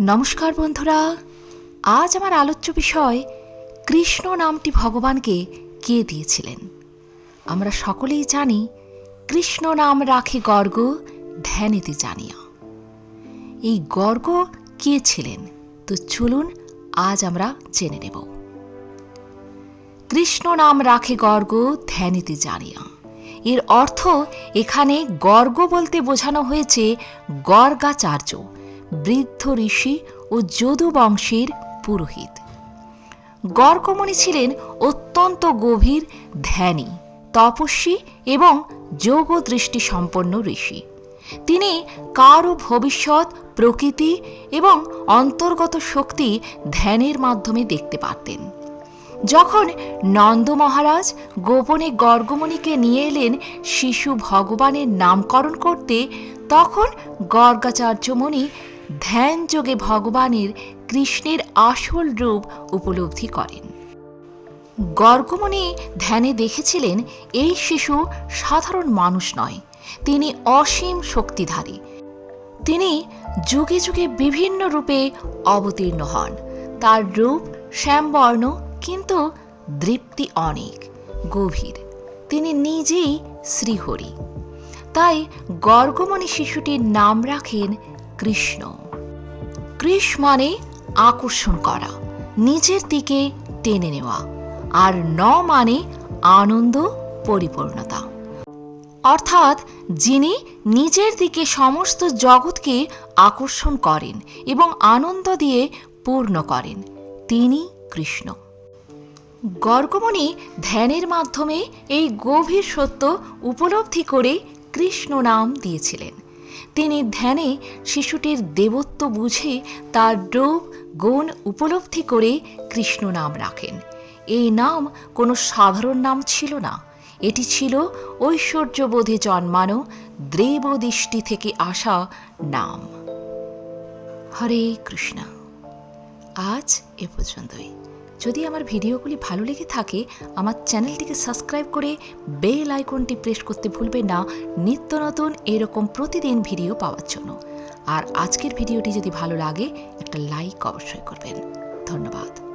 নমস্কার বন্ধুরা, আজ আমার আলোচ্য বিষয় কৃষ্ণ নামটি ভগবানকে কে দিয়েছিলেন? আমরা সকলেই জানি কৃষ্ণ নাম রাখে গর্গ, ধ্যানেতে জানিয়া। এই গর্গ কে ছিলেন? তো চলুন আজ আমরা জেনে নেব। কৃষ্ণ নাম রাখে গর্গ, ধ্যানিতে জানিয়া। এর অর্থ এখানে গর্গ বলতে বোঝানো হয়েছে গর্গাচার্য বৃদ্ধ ঋষি ও যদু বংশের পুরোহিত। গর্গমণি ছিলেন অত্যন্ত গভীর, ধ্যানী, তপস্বী এবং যোগ দৃষ্টি সম্পন্ন ঋষি। তিনি কারও ভবিষ্যৎ, প্রকৃতি এবং অন্তর্গত শক্তি ধ্যানের মাধ্যমে দেখতে পারতেন। যখন নন্দ মহারাজ গোপনে গর্গমণিকে নিয়ে এলেন শিশু ভগবানের নামকরণ করতে, তখন গর্গাচার্যমণি ধ্যান যোগে ভগবানের কৃষ্ণের আসল রূপ উপলব্ধি করেন। গর্গমণি ধ্যানে দেখেছিলেন, এই শিশু সাধারণ মানুষ নয়, তিনি অসীম শক্তিধারী। তিনি যুগে যুগে বিভিন্ন রূপে অবতীর্ণ হন। তার রূপ শ্যামবর্ণ, কিন্তু দৃপ্তি অনেক, গভীর। তিনি নিজেই শ্রীহরি। তাই গর্গমণি শিশুটির নাম রাখেন কৃষ্ণ। কৃষ মানে আকর্ষণ করা, নিজের দিকে টেনে নেওয়া, আর ন মানে আনন্দ পরিপূর্ণতা। অর্থাৎ যিনি নিজের দিকে সমস্ত জগৎকে আকর্ষণ করেন এবং আনন্দ দিয়ে পূর্ণ করেন, তিনি কৃষ্ণ। গর্গমণি ধ্যানের মাধ্যমে এই গভীর সত্য উপলব্ধি করে কৃষ্ণ নাম দিয়েছিলেন। তিনি ধ্যানে শিশুটির দেবত্ব বুঝে তার রূপ, গুণ উপলব্ধি করে কৃষ্ণ নাম রাখেন। এই নাম কোনো সাধারণ নাম ছিল না। এটি ছিল ঐশ্বর্যবোধে জন্মানো দেবদৃষ্টি থেকে আসা নাম। হরে কৃষ্ণ। আজ এ পর্যন্তই। যদি আমার ভিডিওগুলি ভালো লেগে থাকে, আমার চ্যানেলটিকে সাবস্ক্রাইব করে বেল আইকনটি প্রেস করতে ভুলবেন না। নিত্য নতুন এরকম প্রতিদিন ভিডিও পাওয়ার জন্য। আর আজকের ভিডিওটি যদি ভালো লাগে, একটা লাইক অবশ্যই করবেন। ধন্যবাদ।